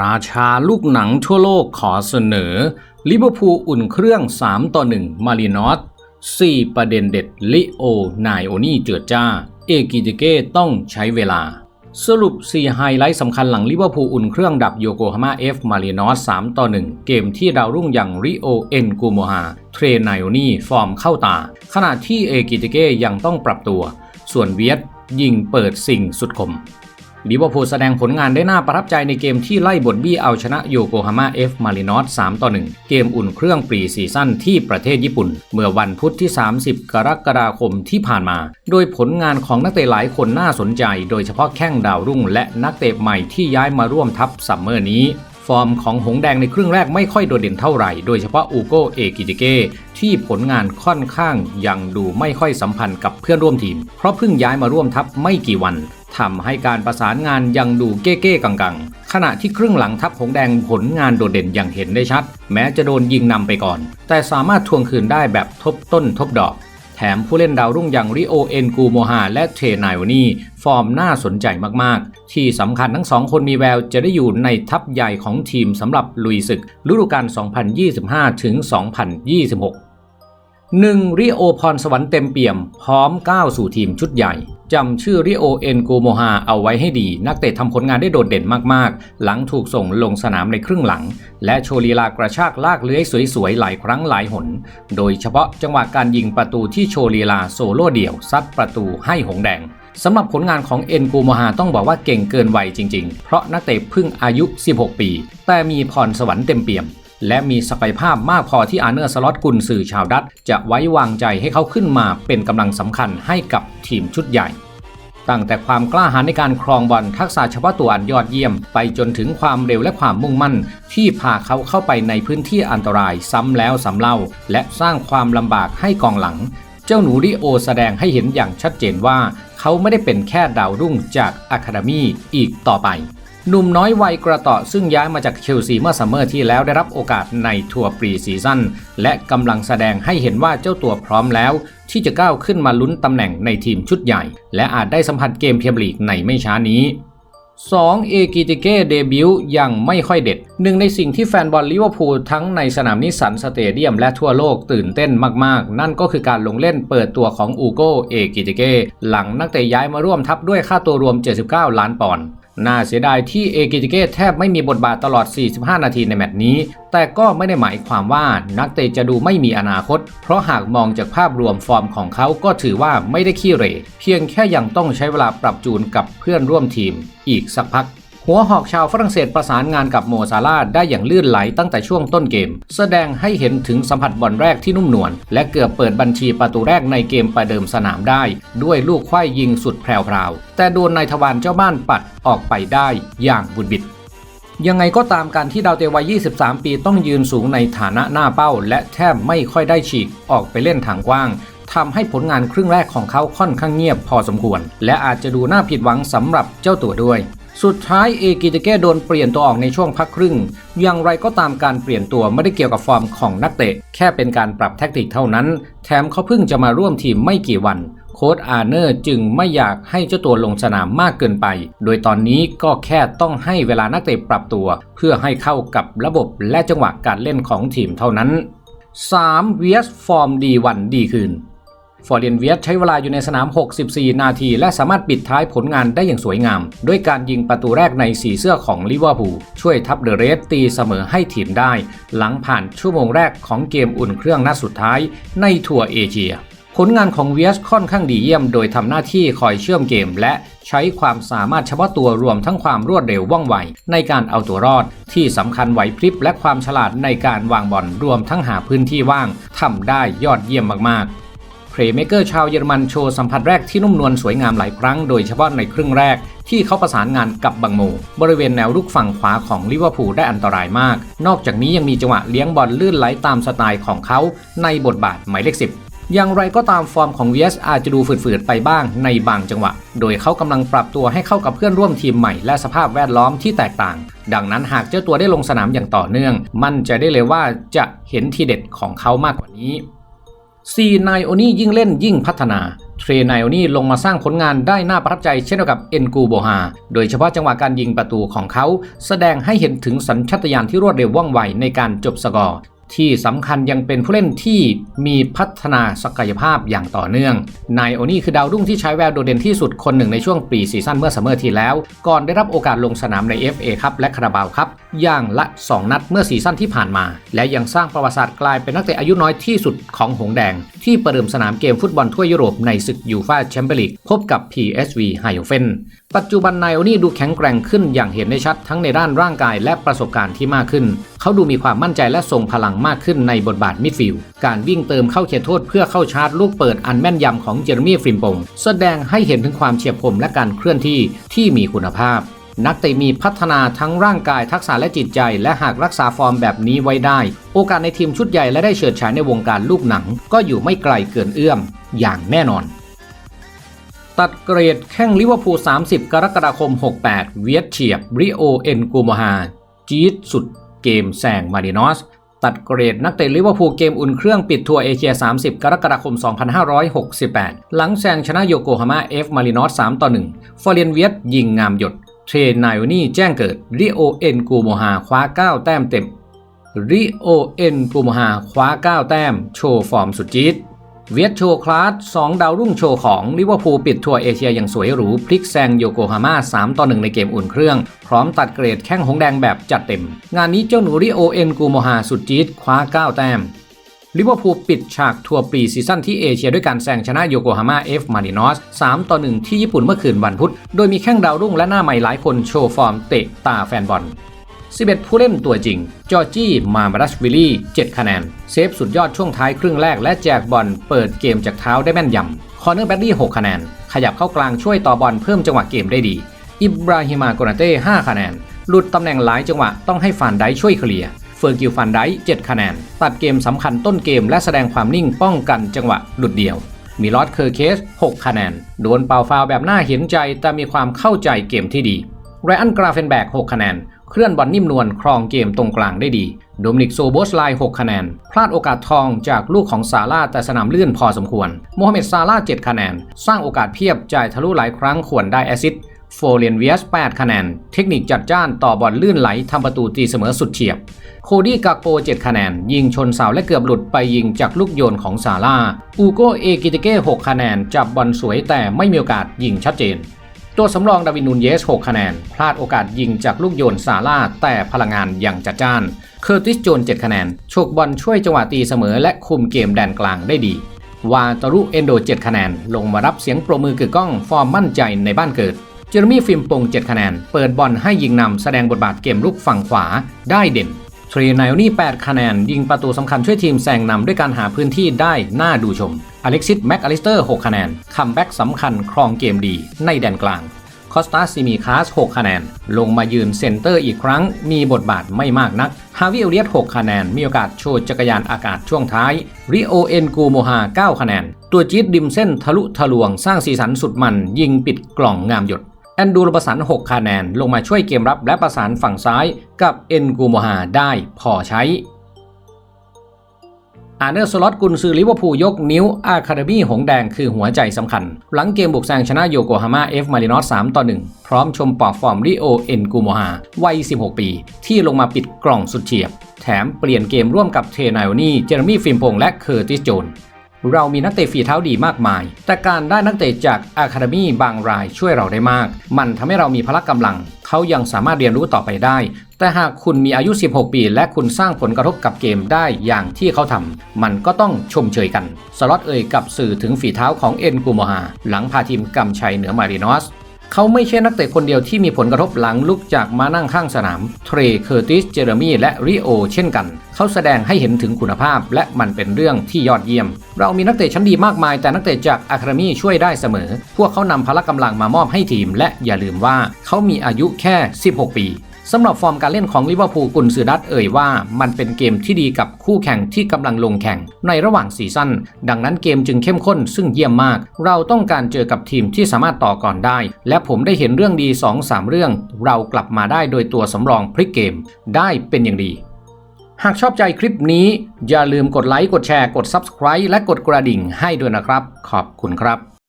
ราชาลูกหนังทั่วโลกขอเสนอ ลิเวอร์พูลอุ่นเครื่อง 3 ต่อ 1 มารินอส4 ประเด็นเด็ด ลิโอนายโอนี่เจือจ้า เอกิจเก้ต้องใช้เวลา สรุป 4 ไฮไลท์สำคัญหลังลิเวอร์พูลอุ่นเครื่องดับโยโกฮาม่าเอฟมารินอส3ต่อ 1 เกมที่ดาวรุ่งอย่างริโอเอ็นกูโมฮาเทรนายโอนี่ฟอร์มเข้าตา ขณะที่เอกิจเก้ยังต้องปรับตัว ส่วนเวียดยิงเปิดสิ่งสุดคม ลิเวอร์พูลแสดงผลงานได้น่าประทับใจในเกมที่ไล่บทบี้เอาชนะโยโกฮาม่าเอฟมารินอส3ต่อ1 เกมอุ่นเครื่องปรีซีซั่นที่ประเทศญี่ปุ่น เมื่อวันพุธที่ 30 กรกฎาคมที่ผ่านมา โดยผลงานของนักเตะหลายคนน่าสนใจ โดยเฉพาะแข้งดาวรุ่ง และนักเตะใหม่ที่ย้ายมาร่วมทัพซัมเมอร์นี้ฟอร์มของหงแดงในครึ่งแรกไม่ค่อยโดดเด่นเท่าไหร่ โดยเฉพาะอูโกเอกิจิเกที่ผลงานค่อนข้างยังดูไม่ค่อยสัมพันธ์กับเพื่อนร่วมทีม เพราะเพิ่งย้ายมาร่วมทัพไม่กี่วัน ทำให้การประสานงานยังดูเก้ๆกังๆ ขณะที่ครึ่งหลังทัพหงแดงผลงานโดดเด่นอย่างเห็นได้ชัด แม้จะโดนยิงนำไปก่อน แต่สามารถทวงคืนได้แบบทบต้นทบดอก แถมผู้เล่นดาวรุ่งอย่างริโอเอ็นกูโมฮาและเทนายวนีฟอร์มน่าสนใจมากๆ ที่สำคัญทั้งสองคนมีแววจะได้อยู่ในทัพใหญ่ของทีมสำหรับลุยศึกฤดูกาล 2025 ถึง 2026 1. ริโอพรสวรรค์เต็มเปี่ยม พร้อมก้าวสู่ทีมชุดใหญ่ จำชื่อริโอเอ็นโกโมฮาเอาไว้ให้ดี นักเตะทำผลงานได้โดดเด่นมากๆ หลังถูกส่งลงสนามในครึ่งหลัง และโชว์ลีลากระชากลากเลื้อยสวยๆ หลายครั้งหลายหน โดยเฉพาะจังหวะการยิงประตูที่โชว์ลีลาโซโล่เดี่ยวซัดประตูให้หงแดงสำหรับผลงานของเอ็นกูโมฮาต้องบอกว่าเก่งเกินวัยจริงๆ เพราะนักเตะเพิ่งอายุ 16 ปี แต่มีพรสวรรค์เต็มเปี่ยม และมีศักยภาพมากพอที่อาร์เนอร์สล็อตกุนสื่อชาวดัตจะไว้วางใจให้เขาขึ้นมาเป็นกำลังสำคัญให้กับทีมชุดใหญ่ตั้งแต่ความกล้าหาญในการครองบอลทักษะเฉพาะตัวอันยอดเยี่ยม ไปจนถึงความเร็วและความมุ่งมั่น ที่พาเขาเข้าไปในพื้นที่อันตรายซ้ำแล้วซ้ำเล่า และสร้างความลำบากให้กองหลัง เจ้าหนูริโอแสดงให้เห็นอย่างชัดเจนว่า เขาไม่ได้เป็นแค่ดาวรุ่งจากอะคาเดมีอีกต่อไป หนุ่มน้อยวัยกระเต่อซึ่งย้ายมาจากเชลซีเมื่อซัมเมอร์ที่แล้วได้รับโอกาสในทัวร์ปรีซีซั่นและกำลังแสดงให้เห็นว่าเจ้าตัวพร้อมแล้ว ที่จะก้าวขึ้นมาลุ้นตำแหน่งในทีมชุดใหญ่ และอาจได้สัมผัสเกมเพียมลีกในไม่ช้านี้ 2. เอกิติเก้เดบิวต์ยังไม่ค่อยเด็ด หนึ่งในสิ่งที่แฟนบอลลิเวอร์พูลทั้งในสนามนิสสันสเตเดียมและทั่วโลกตื่นเต้นมากๆ นั่นก็คือการลงเล่นเปิดตัวของอูโกเอกิติเก้หลังนักเตะย้ายมาร่วมทัพด้วยค่าตัวรวม 79 ล้านปอนด์ น่าเสียดายที่เอกิติเกตแทบไม่มีบทบาทตลอด 45 นาทีในแมตช์นี้ แต่ก็ไม่ได้หมายความว่านักเตะจะดูไม่มีอนาคต เพราะหากมองจากภาพรวมฟอร์มของเขาก็ถือว่าไม่ได้ขี้เหร่ เพียงแค่ยังต้องใช้เวลาปรับจูนกับเพื่อนร่วมทีม อีกสักพัก หัวหอกชาวฝรั่งเศสประสานงานกับโมซาลาได้อย่างลื่นไหลตั้งแต่ช่วงต้นเกม แสดงให้เห็นถึงสัมผัสบอลแรกที่นุ่มนวลและเกือบเปิดบัญชีประตูแรกในเกมประเดิมสนามได้ ด้วยลูกไขว้ยิงสุดแพรวๆแต่โดนนายทวารเจ้าบ้านปัดออกไปได้อย่างบุดบิดยังไงก็ตามการที่ดาวเตะวัย 23 ปีต้องยืนสูงในฐานะหน้าเป้า และแทบไม่ค่อยได้ฉีกออกไปเล่นทางกว้างทำให้ผลงานครึ่งแรกของเขาค่อนข้างเงียบพอสมควร และอาจจะดูน่าผิดหวังสำหรับเจ้าตัวด้วย สุดท้ายเอกิเตเก้โดนเปลี่ยนตัวออกในช่วงพักครึ่ง อย่างไรก็ตามการเปลี่ยนตัวไม่ได้เกี่ยวกับฟอร์มของนักเตะ แค่เป็นการปรับแทคติกเท่านั้น แถมเขาเพิ่งจะมาร่วมทีมไม่กี่วัน โค้ดอาร์เนอร์จึงไม่อยากให้เจ้าตัวลงสนามมากเกินไป โดยตอนนี้ก็แค่ต้องให้เวลานักเตะปรับตัว เพื่อให้เข้ากับระบบและจังหวะการเล่นของทีมเท่านั้น 3. เวียสฟอร์มดีวันดีคืน ฟอร์เรนเวียสใช้เวลาอยู่ในสนาม 64 นาที และสามารถปิดท้ายผลงานได้อย่างสวยงาม ด้วยการยิงประตูแรกในสีเสื้อของลิเวอร์พูลช่วยทัพเดอะเรสตีเสมอให้ทีมได้ หลังผ่านชั่วโมงแรกของเกมอุ่นเครื่องนัดสุดท้ายในทัวร์เอเชียผลงานของเวียสค่อนข้างดีเยี่ยมโดยทำหน้าที่คอยเชื่อมเกม และใช้ความสามารถเฉพาะตัวรวมทั้งความรวดเร็วว่องไว ในการเอาตัวรอด ที่สำคัญไหวพริบและความฉลาดในการวางบอลรวมทั้งหาพื้นที่ว่างทำได้ยอดเยี่ยมมากๆ เพลย์เมเกอร์ชาวเยอรมันโชว์สัมผัสแรกที่นุ่มนวลสวยงามหลายครั้งโดยเฉพาะในครึ่งแรกที่เขาประสานงานกับบังโม บริเวณแนวลุกฝั่งขวาของลิเวอร์พูลได้อันตรายมาก นอกจากนี้ยังมีจังหวะเลี้ยงบอลลื่นไหลตามสไตล์ของเขาในบทบาทหมายเลขสิบอย่างไรก็ตามฟอร์มของเวียสอาจจะดูฝืดๆไปบ้างในบางจังหวะ โดยเขากำลังปรับตัวให้เข้ากับเพื่อนร่วมทีมใหม่และสภาพแวดล้อมที่แตกต่าง ดังนั้นหากเจ้าตัวได้ลงสนามอย่างต่อเนื่อง มั่นใจะได้เลยว่าจะเห็นทีเด็ดของเขามากกว่านี้ 4. นายโอนี่ยิ่งเล่นยิ่งพัฒนา เทรนายโอนี่ลงมาสร้างผลงานได้น่าประทับใจเช่นเดียวกับเอ็นกูโบฮาโดยเฉพาะจังหวะการยิงประตูของเขา แสดงให้เห็นถึงสัญชาตญาณที่รวดเร็วว่องไวในการจบสกอร์ ที่สำคัญยังเป็นผู้เล่นที่มีพัฒนาศักยภาพอย่างต่อเนื่องนายโอนี่คือดาวรุ่งที่ใช้แววโดดเด่นที่สุดคนหนึ่งในช่วงปีซีซั่นเมื่อซัมเมอร์ที่แล้ว ก่อนได้รับโอกาสลงสนามใน FA ครับและคาราบาวครับ อย่างละ 2 นัดเมื่อซีซั่นที่ผ่านมา และยังสร้างประวัติศาสตร์กลายเป็นนักเตะอายุน้อยที่สุดของหงแดง ที่ประเดิมสนามเกมฟุตบอลทั่วยุโรปในศึกยูฟ่าแชมเปี้ยนลีกพบกับ PSV ไฮโอเฟน ปัจจุบันนายโอนี่ดูแข็งแกร่งขึ้นอย่างเห็นได้ชัดทั้งในด้านร่างกายและประสบการณ์ที่มากขึ้น เขาดูมีความมั่นใจและทรงพลังมากขึ้นในบทบาทมิดฟิลด์การวิ่งเติมเข้าเขตโทษเพื่อเข้าชาร์จลูกเปิดอันแม่นยำของเจอร์มี่ฟริมปงแสดงให้เห็นถึงความเฉียบคมและการเคลื่อนที่ที่มีคุณภาพนักเตะมีพัฒนาทั้งร่างกายทักษะและจิตใจ และหากรักษาฟอร์มแบบนี้ไว้ได้ โอกาสในทีมชุดใหญ่และได้เฉิดฉายในวงการลูกหนัง ก็อยู่ไม่ไกลเกินเอื้อม อย่างแน่นอน ตัดเกรดแข้งลิเวอร์พูล 30 กรกฎาคม 68 เวียดเฉียบ ริโอ เอ็นกูมฮา จี๊ดสุดเกมแซงมารินอส ตัดเกรดนักเตะลิเวอร์พูลเกมอุ่นเครื่องปิดทัวร์เอเชีย 30 กรกฎาคม 2568 หลังแซงชนะโยโกฮาม่าเอฟมารินอส 3 ต่อ 1 ฟอร์เรนเวียดยิงงามหยด เทรนายนี่แจ้งเกิด ริโอ เอ็นกูโมฮา คว้า 9 แต้มเต็ม ริโอ เอ็นกูโมฮา คว้า 9 แต้ม โชว์ฟอร์มสุดจี๊ด เวียดโชคลาส2ดาวรุ่งโชว์ของลิเวอร์พูลปิดทัวร์เอเชียอย่างสวยหรู พลิกแซงโยโกฮาม่า 3 ต่อ 1 ในเกมอุ่นเครื่อง พร้อมตัดเกรดแข้งหงแดงแบบจัดเต็ม งานนี้เจ้าหนูริโอเอ็นกูโมฮาสุดจี๊ดคว้า 9 แต้มลิเวอร์พูลปิดฉากทัวร์ปีซีซั่นที่เอเชียด้วยการแซงชนะโยโกฮาม่าเอฟมารินอส 3 ต่อ 1 ที่ญี่ปุ่นเมื่อคืนวันพุธ โดยมีแข้งดาวรุ่งและหน้าใหม่หลายคนโชว์ฟอร์มเตะตาแฟนบอล 11 ผู้เล่นตัวจริง จอร์จี้ มามารัสวิลลี่ 7 คะแนน เซฟสุดยอดช่วงท้ายครึ่งแรกและแจกบอลเปิดเกมจากเท้าได้แม่นยำ คอร์เนอร์แบดดี้ 6 คะแนน ขยับเข้ากลางช่วยต่อบอลเพิ่มจังหวะเกมได้ดี อิบราฮิมาโกนาเต้ 5 คะแนน หลุดตำแหน่งหลายจังหวะต้องให้ฟานไดช่วยเคลียร์ เฟอร์กิลฟันได7คะแนน ตัดเกมสำคัญต้นเกมและแสดงความนิ่งป้องกันจังหวะหลุดเดียวมีลอสเคอร์เคส 6 คะแนน โดนเป่าฟาวแบบน่าเห็นใจแต่มีความเข้าใจเกมที่ดี ไรอันกราเฟนแบก 6 คะแนน เคลื่อนบอลนิ่มนวลครองเกมตรงกลางได้ดีโดมินิกโซโบสไล6คะแนน พลาดโอกาสทองจากลูกของซาร่าแต่สนามลื่นพอสมควรโมฮัมเหม็ดซาร่า7คะแนน สร้างโอกาสเพียบจ่ายทะลุหลายครั้งควรได้แอซิสโฟเรียนเวียส8คะแนน เทคนิคจัดจ้านต่อบอลลื่นไหลทำประตูตีเสมอสุดเฉียบ โคดี้กากโป 7 คะแนน ยิงชนเสาและเกือบหลุดไปยิงจากลูกโยนของซาร่าอูโกเอกิติเก้ 6 คะแนน จับบอลสวยแต่ไม่มีโอกาสยิงชัดเจน ตัวสำรองดาวินนูนเยส 6 คะแนน พลาดโอกาสยิงจากลูกโยนซาร่าแต่พลังงานยังจัดจ้าน เคอร์ติสโจน 7 คะแนนโชคบอลช่วยจังหวะตีเสมอและคุมเกมแดนกลางได้ดี วาตารุเอนโด 7 คะแนน ลงมารับเสียงปรบมือกึกก้องฟอร์มมั่นใจในบ้านเกิด เจอร์มี่ฟิมปง 7 คะแนน เปิดบอลให้ยิงนำแสดงบทบาทเกมลุกฝั่งขวาได้เด่น ทรนายนี่8คะแนน ยิงประตูสำคัญช่วยทีมแซงนำด้วยการหาพื้นที่ได้น่าดูชม อเล็กซิสแม็กอลิสเตอร์ 6 คะแนน คัมแบ็กสำคัญครองเกมดีในแดนกลาง คอสตาซิมีคาส 6 คะแนน ลงมายืนเซนเตอร์อีกครั้ง มีบทบาทไม่มากนัก ฮาวิเอเลียต 6 คะแนน มีโอกาสโชว์จักรยานอากาศช่วงท้าย ริโอเอ็นกูโมฮา 9 คะแนน ตัวจี๊ดดิมเส้นทะลุทะลวงสร้างสีสันสุดมัน ยิงปิดกล่องงามหยด แอนดูรประสาน6คะแนนลงมาช่วยเกมรับและประสานฝั่งซ้ายกับเอ็นกูโมฮาได้พอใช้อาเนอร์สล็อตกุนซือลิเวอร์พูลยกนิ้วอาคาเดมี่หงแดงคือหัวใจสำคัญ หลังเกมบุกแซงชนะโยโกฮาม่าเอฟมารินอส3ต่อ 1 พร้อมชมปอกฟอร์มริโอเอ็นกูโมฮาวัย 16 ปี ที่ลงมาปิดกล่องสุดเฉียบ แถมเปลี่ยนเกมร่วมกับเทนายโอนี่เจอร์มี่ฟิมพงและเคอร์ติสโจน เรามีนักเตะฝีเท้าดีมากมาย แต่การได้นักเตะจากอะคาเดมี่บางรายช่วยเราได้มาก มันทำให้เรามีพละกำลัง เขายังสามารถเรียนรู้ต่อไปได้ แต่หากคุณมีอายุ 16 ปี และคุณสร้างผลกระทบกับเกมได้อย่างที่เขาทำมันก็ต้องชมเชยกัน สล็อตเอ่ยกับสื่อถึงฝีเท้าของเอ็นกูโมฮาหลังพาทีมกำชัยเหนือมารินอส เขาไม่ใช่นักเตะคนเดียวที่มีผลกระทบหลังลุกจากมานั่งข้างสนาม เทรเคอร์ติส เจอร์มี่และริโอเช่นกัน เขาแสดงให้เห็นถึงคุณภาพ และมันเป็นเรื่องที่ยอดเยี่ยม เรามีนักเตะชั้นดีมากมาย แต่นักเตะจากอะคาเดมี่ช่วยได้เสมอ พวกเขานำพละกำลังมามอบให้ทีม และอย่าลืมว่าเขามีอายุแค่ 16 ปี สำหรับฟอร์มการเล่นของลิเวอร์พูลกุนซือดัตเอ่ยว่า มันเป็นเกมที่ดีกับคู่แข่งที่กำลังลงแข่งในระหว่างซีซั่นดังนั้นเกมจึงเข้มข้นซึ่งเยี่ยมมาก เราต้องการเจอกับทีมที่สามารถต่อก่อนได้ และผมได้เห็นเรื่องดี 2-3 เรื่อง เรากลับมาได้โดยตัวสำรองพลิกเกม ได้เป็นอย่างดีหากชอบใจคลิปนี้ อย่าลืมกดไลค์ กดแชร์ กด Subscribe และกดกระดิ่งให้ด้วยนะครับ ขอบคุณครับ